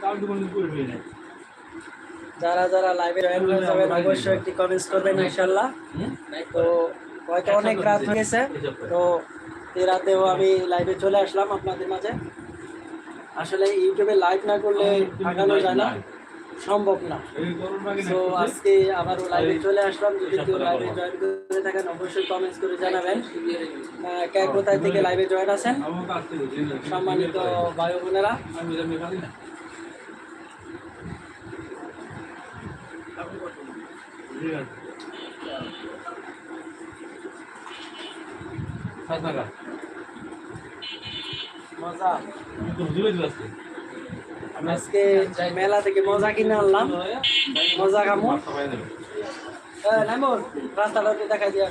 তার করে নিয়ে নেয় যারা যারা লাইভে জয়েন হয়ে যাবেন অবশ্যই একটি কমেন্টস করবেন ইনশাল্লাহ তো হয়তো অনেক রাত হয়েছে তো এই রাতেও আমি লাইভে চলে আসলাম আপনাদের মাঝে। আসলে ইউটিউবে লাইভ না করলে আগানো যায় না। সম্ভব না। তো আজকে আবারও লাইভে চলে আসলাম। যদি কেউ লাইভে জয়েন করে থাকেন অবশ্যই কমেন্টস করে জানাবেন। কে কোথায় থেকে লাইভে জয়েন আছেন? সম্মানিত ভাই বোনেরা। মজা আমি তো বুঝতে পারছি আমি আজকে মেলা থেকে মজা কিনে আনলাম। মজা দেবে নামন দেখাই দিয়ে।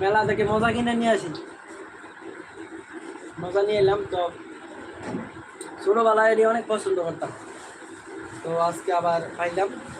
মেলা থেকে মজা কিনে নিয়ে আসি। মজা নিয়ে এলাম, তো ছোটোবেলায় অনেক পছন্দ করতাম। তো আজকে আবার খাইলাম। তো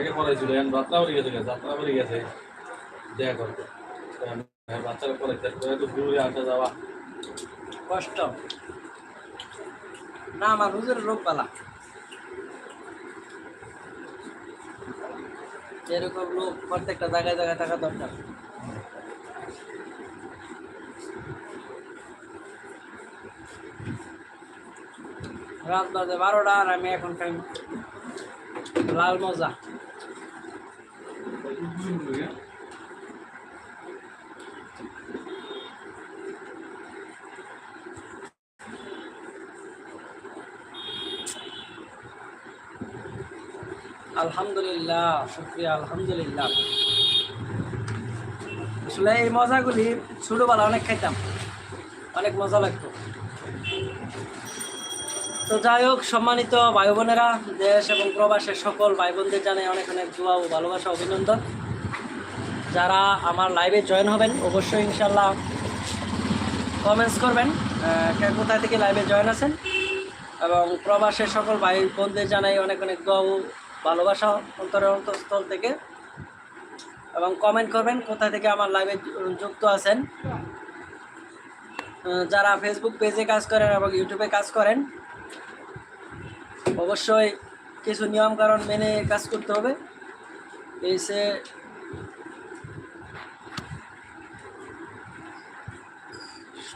আগে পড়াইছিল এখন যাত্রাবাড়ি গেছে যাত্রাবাড়ি গেছে। দেখা করতে। হ্যাঁ, বাচ্চারা পড়াইতে এত দূরে আসা যাওয়া। কষ্ট। না হুজুরের রোগ পালা এরকম লোক প্রত্যেকটা জায়গায় জায়গায় থাকা দরকার। রাত বাজে বারোটা আর আমি এখন খাই লাল মজা। আলহামদুলিল্লাহ শুক্রিয়া আলহামদুলিল্লাহ। আসলে এই মজাগুলি ছোটোবেলা অনেক খাইতাম। অনেক মজা লাগতো। তো যাই হোক, সম্মানিত ভাই বোনেরা, দেশ এবং প্রবাসের সকল ভাই বোনদের জানাই অনেক অনেক দোয়া ও ভালোবাসা, অভিনন্দন। যারা আমার লাইভে জয়েন হবেন, অবশ্যই ইনশাল্লাহ কমেন্টস করবেন কোথায় থেকে লাইভে জয়েন আছেন। এবং প্রবাসের সকল ভাই বোনদের জানাই অনেক অনেক দোয়া ও ভালোবাসা অন্তরের অন্তঃস্থল থেকে। এবং কমেন্ট করবেন কোথা থেকে আমার লাইভে যুক্ত আছেন। যারা ফেসবুক পেজে কাজ করেন এবং ইউটিউবে কাজ করেন অবশ্যই কিছু নিয়ম কারণ মেনে কাজ করতে হবে। এসে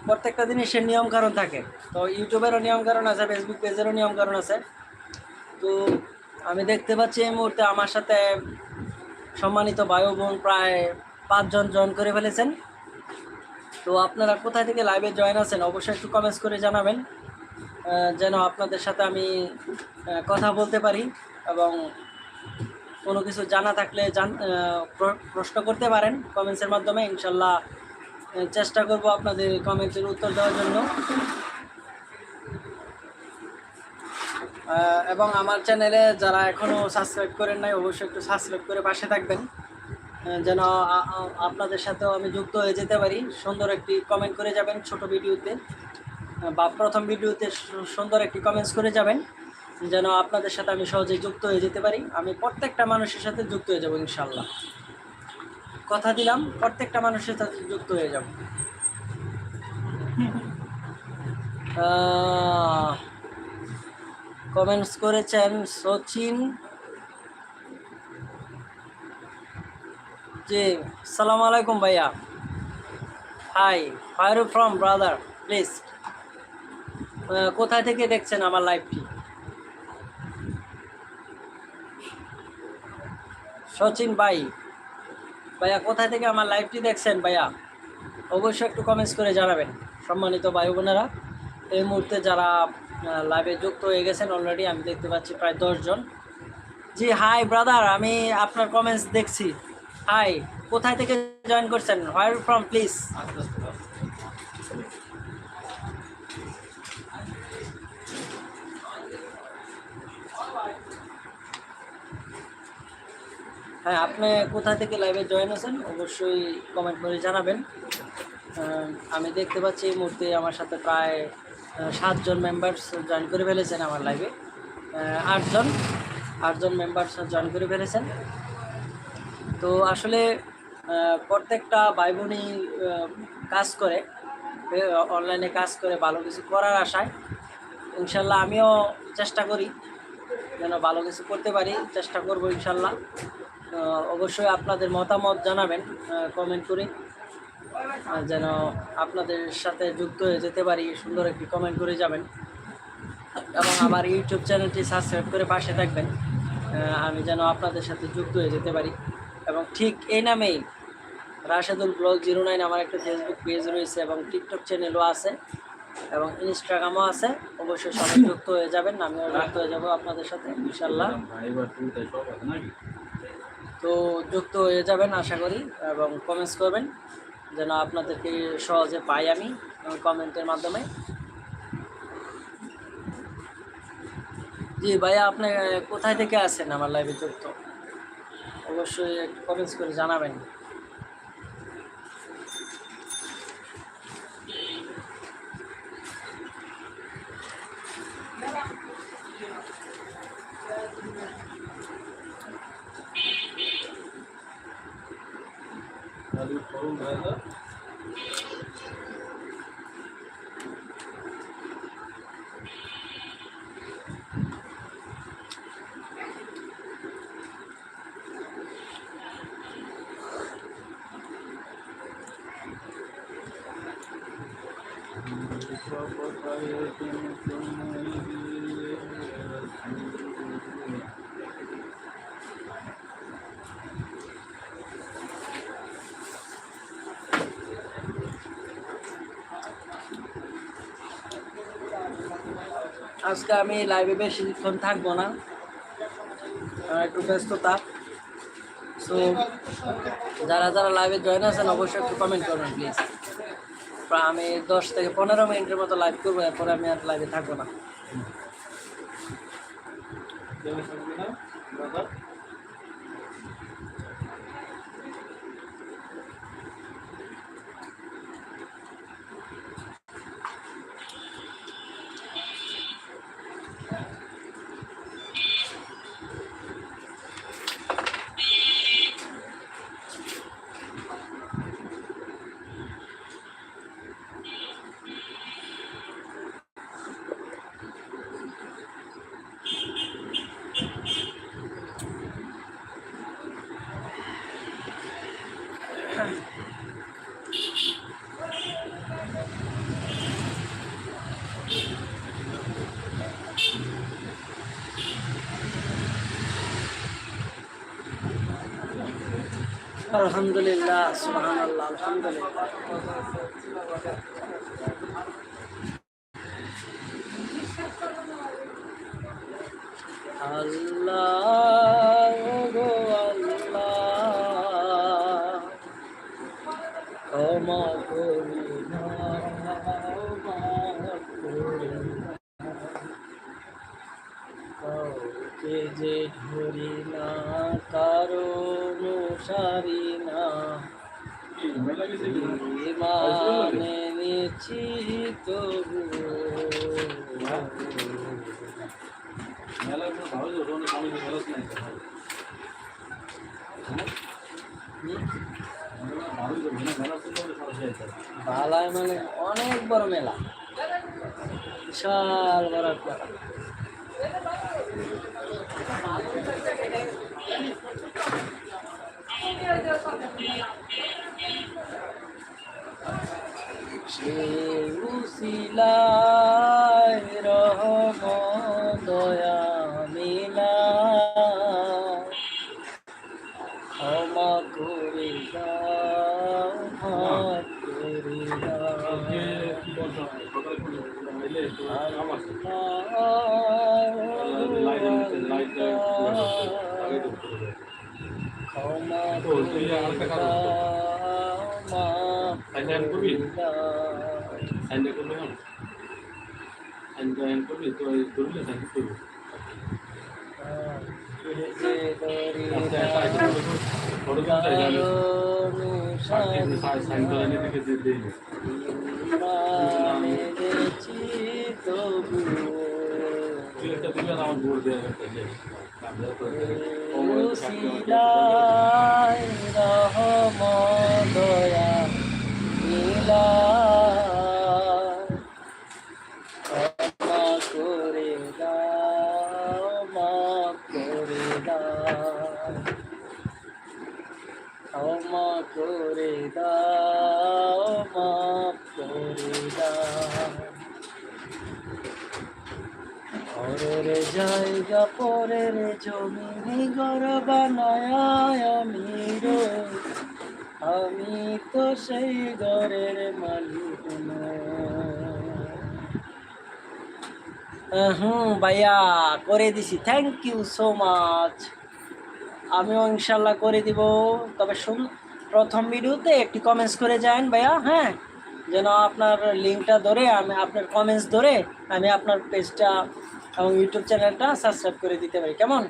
প্রত্যেকটা জিনিসের নিয়ম কারণ থাকে। তো ইউটিউবেরও নিয়ম কারণ আছে ফেসবুক পেজেরও নিয়ম কারণ আছে। তো আমি দেখতে পাচ্ছি এই মুহূর্তে আমার সাথে সম্মানিত বায়ু বোন প্রায় পাঁচজন জয়েন করে ফেলেছেন। তো আপনারা কোথায় থেকে লাইভে জয়েন আছেন, অবশ্যই একটু কমেন্টস করে জানাবেন। যেন আপনাদের সাথে আমি কথা বলতে পারি এবং কোনো কিছু জানা থাকলে জান প্রশ্ন করতে পারেন কমেন্টসের মাধ্যমে। ইনশাল্লাহ চেষ্টা করব আপনাদের কমেন্টের উত্তর দেওয়ার জন্য। এবং আমার চ্যানেলে যারা এখনও সাবস্ক্রাইব করেন নাই, অবশ্যই একটু সাবস্ক্রাইব করে পাশে থাকবেন। যেন আপনাদের সাথেও আমি যুক্ত হয়ে যেতে পারি। সুন্দর একটি কমেন্ট করে যাবেন ছোট ভিডিওতে। বা প্রথম ভিডিওতে সুন্দর একটি কমেন্টস করে যাবেন, যেন আপনাদের সাথে আমি সহজে যুক্ত হয়ে যেতে পারি। আমি প্রত্যেকটা মানুষের সাথে যুক্ত হয়ে যাব ইনশাল্লাহ কথা দিলাম, প্রত্যেকটা মানুষের সাথে যুক্ত হয়ে যাব। কমেন্টস করেছেন সচিন। জি, সালাম আলাইকুম ভাইয়া। Hi fire from brother please কোথায় থেকে দেখছেন আমার লাইভটি সচিন ভাই, ভাইয়া, কোথায় থেকে আমার লাইভটি দেখছেন ভাইয়া? অবশ্যই একটু কমেন্টস করে জানাবেন। সম্মানিত ভাই বোনেরা, এই মুহূর্তে যারা লাইভে যুক্ত হয়ে গেছেন অলরেডি আমি দেখতে পাচ্ছি প্রায় দশজন জি হাই ব্রাদার আমি আপনার কমেন্টস দেখছি। হাই কোথায় থেকে জয়েন করছেন? হোয়ার ফ্রম প্লিজ আস্তে আস্তে আস্তে। হ্যাঁ আপনি কোথা থেকে লাইভে জয়েন আছেন অবশ্যই কমেন্ট করে জানাবেন। আমি দেখতে পাচ্ছি এই মুহূর্তে আমার সাথে প্রায় সাতজন মেম্বার্স জয়েন করে ফেলেছেন আমার লাইভে আটজন আটজন মেম্বার্স জয়েন করে ফেলেছেন। তো আসলে প্রত্যেকটা ভাই বোনই কাজ করে অনলাইনে কাজ করে, ভালো কিছু করার আশায়। ইনশাল্লাহ আমিও চেষ্টা করি, যেন ভালো কিছু করতে পারি, চেষ্টা করব ইনশাল্লাহ। অবশ্যই আপনাদের মতামত জানাবেন কমেন্ট করে। যেন আপনাদের সাথে যুক্ত হয়ে যেতে পারি, সুন্দর একটি কমেন্ট করে যাবেন। এবং আমার ইউটিউব চ্যানেলটি সাবস্ক্রাইব করে পাশে থাকবেন আমি যেন আপনাদের সাথে যুক্ত হয়ে যেতে পারি। এবং ঠিক এই নামেই রাশেদুল ব্লগ জিরো নাইন আমার একটা ফেসবুক পেজ রয়েছে এবং টিকটক চ্যানেলও আছে এবং ইনস্টাগ্রামও আছে। অবশ্যই সবাই যুক্ত হয়ে যাবেন, আমিও যুক্ত হয়ে যাব আপনাদের সাথে ইনশাল্লাহ তো যুক্ত হয়ে যাবেন আশা করি এবং কমেন্টস করবেন, যেন আপনাদেরকে সহজে পাই আমি কমেন্টের মাধ্যমে। জি ভাইয়া, আপনি কোথায় থেকে আছেন আমার লাইভে যুক্ত? অবশ্যই কমেন্টস করে জানাবেন। তাহলে করুন আজকে আমি লাইভে বেশিক্ষণ থাকব না। একটু ব্যস্ততা। সো যারা যারা লাইভে জয়েন আছেন, অবশ্যই একটু কমেন্ট করবেন প্লিজ আমি দশ থেকে পনেরো মিনিটের মতো লাইভ করব, এরপরে আমি আর লাইভে থাকব না। আলহামদুলিল্লাহ সুবহান আল্লাহ আলহামদুলিল্লাহ। আল্লাহ গো আল্লাহ ক্ষমা করি যে ধরি যে মেলা সুন্দর সরাসরি আছে বালায় মানে অনেক বড় মেলা। বিশাল বড় একটা উসিলায় রহম দয়া মিলা। ক্ষমা করে করে সাইন করবি সাইন করবি সাইন টাইন করবি তো করবি সাইন করবি সাইন সাইন করে নিয়ে দেখে দিয়ে দিই আমার বোর্ড দিয়ে একটা দিয়ে লীলা ক্ষমা করে দাও মাফ করে দাও ক্ষমা করে দাও মাফ করে দাও পরের জায়গা, পরের জমি ঘর বানায় আমি। আমি তো সেই ঘরের মালিক হুম ভাইয়া, করে দিছি। থ্যাংক ইউ সো মাচ আমিও ইনশাল্লাহ করে দিব। তবে শুন, প্রথম ভিডিওতে একটি কমেন্টস করে যান ভাইয়া হ্যাঁ? যেন আপনার লিঙ্কটা ধরে আমি, আপনার কমেন্টস ধরে আমি আপনার পেজটা এবং ইউটিউব চ্যানেলটা সাবস্ক্রাইব করে দিতে পারি, কেমন?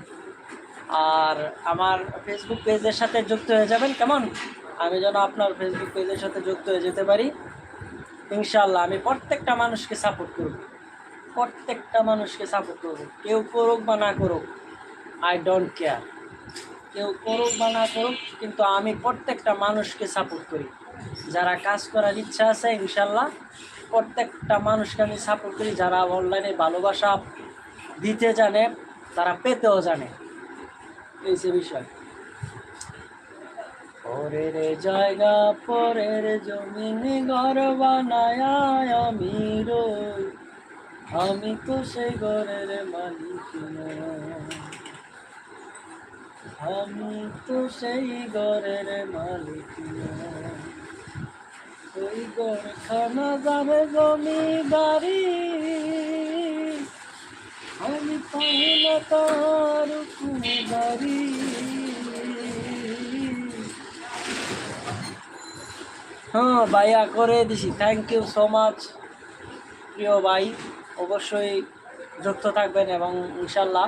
আর আমার ফেসবুক পেজের সাথে যুক্ত হয়ে যাবেন, কেমন? আমি যেন আপনার ফেসবুক পেজের সাথে যুক্ত হয়ে যেতে পারি। ইনশাল্লাহ আমি প্রত্যেকটা মানুষকে সাপোর্ট করব। প্রত্যেকটা মানুষকে সাপোর্ট করব। কেউ করুক বা না করুক আই ডোন্ট কেয়ার কেউ করুক বা না করুক, কিন্তু আমি প্রত্যেকটা মানুষকে সাপোর্ট করি। যারা কাজ করার ইচ্ছা আছে ইনশাল্লাহ প্রত্যেকটা মানুষকে আমি সাপোর্ট করি। যারা অনলাইনে ভালোবাসা দিতে জানে, তারা পেতেও জানে এই সে বিষয় পরের জায়গা, পরের জমিন ঘর বানায় আমি আমি তো সেই ঘরের মালিক। আমি তো সেই ঘরের মালিক। ওই ঘরখানা যাবে জমি বাড়ি হ্যাঁ ভাইয়া করে দিছি। থ্যাংক ইউ সো মাচ প্রিয় ভাই। অবশ্যই যুক্ত থাকবেন এবং ইনশাল্লাহ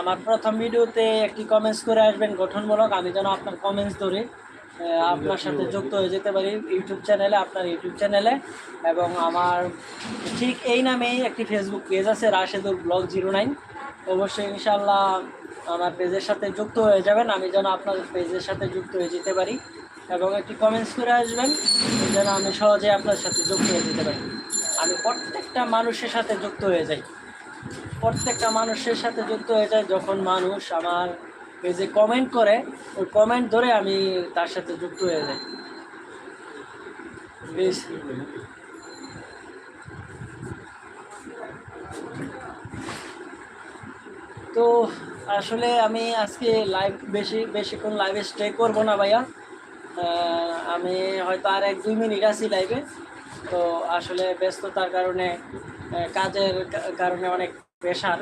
আমার প্রথম ভিডিওতে একটি কমেন্টস করে আসবেন গঠনমূলক। আমি যেন আপনার কমেন্টস ধরে। আপনার সাথে যুক্ত হয়ে যেতে পারি ইউটিউব চ্যানেলে, আপনার ইউটিউব চ্যানেলে। এবং আমার ঠিক এই নামেই একটি ফেসবুক পেজ আছে, রাশেদুল ব্লগ জিরো নাইন। অবশ্যই ইনশাল্লাহ আমার পেজের সাথে যুক্ত হয়ে যাবেন, আমি যেন আপনার পেজের সাথে যুক্ত হয়ে যেতে পারি। এবং একটি কমেন্টস করে আসবেন, যেন আমি সহজে আপনার সাথে যুক্ত হয়ে যেতে পারি। আমি প্রত্যেকটা মানুষের সাথে যুক্ত হয়ে যাই। প্রত্যেকটা মানুষের সাথে যুক্ত হয়ে যায় যখন মানুষ আমার পেজে কমেন্ট করে, ওই কমেন্ট ধরে আমি তার সাথে যুক্ত হয়ে যাই। বেশ। তো আসলে আমি আজকে লাইভ বেশি, বেশিক্ষণ লাইভে স্টে করব না ভাইয়া। আমি হয়তো আর এক, দুই মিনিট আছি লাইভে তো আসলে ব্যস্ততার কারণে কাজের কারণে অনেক প্রেশার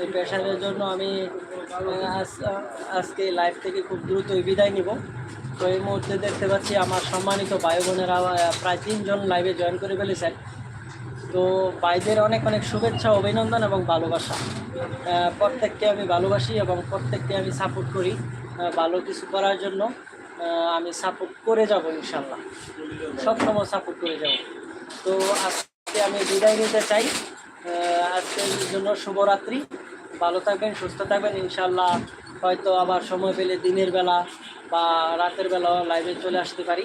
এই প্রেশারের জন্য আমি আজ- আজকে লাইভ থেকে খুব দ্রুতই বিদায় নিব। তো এই মুহূর্তে দেখতে পাচ্ছি আমার সম্মানিত ভাই বোনেরা প্রায় তিনজন লাইভে জয়েন করে ফেলেছেন। তো ভাইদের অনেক অনেক শুভেচ্ছা, অভিনন্দন এবং ভালোবাসা। প্রত্যেককে আমি ভালোবাসি এবং প্রত্যেককে আমি সাপোর্ট করি ভালো কিছু করার জন্য। আমি সাপোর্ট করে যাব ইনশাল্লাহ সবসময় সাপোর্ট করে যাব। তো আজকে আমি বিদায় নিতে চাই। আজকের জন্য শুভরাত্রি। ভালো থাকবেন, সুস্থ থাকবেন ইনশাল্লাহ হয়তো আবার সময় পেলে দিনের বেলা বা রাতের বেলা লাইভে চলে আসতে পারি।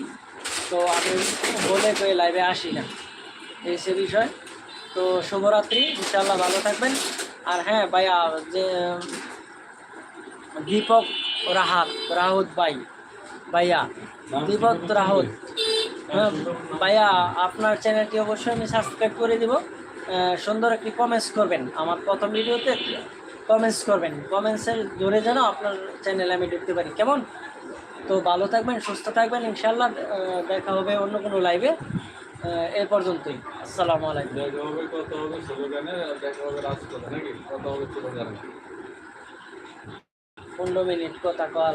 তো আমি বলে কয়ে লাইভে আসি না। এই সে বিষয়। তো শুভরাত্রি ইনশাল্লাহ ভালো থাকবেন। আর হ্যাঁ ভাইয়া, যে, দীপক রাহাত, রাহুত ভাই, ভাইয়া, দীপক রাহুত। হ্যাঁ ভাইয়া, আপনার চ্যানেলটি অবশ্যই আমি সাবস্ক্রাইব করে দিব। সুন্দর একটি কমেন্টস করবেন আমার প্রথম ভিডিওতে। কমেন্টস করবেন। কমেন্টসের জোরে যেন আপনার চ্যানেলে আমি ঢুকতে পারি। কেমন? তো ভালো থাকবেন সুস্থ থাকবেন। ইনশাল্লাহ দেখা হবে অন্য কোনো লাইভে এ। পর্যন্তই। আসসালামু আলাইকুম। দেখা হবে কত হবে স্লোগানে দেখা হবে রাজপথে নাকি? কত হবে স্লোগানে। পনেরো মিনিট কথা কওয়া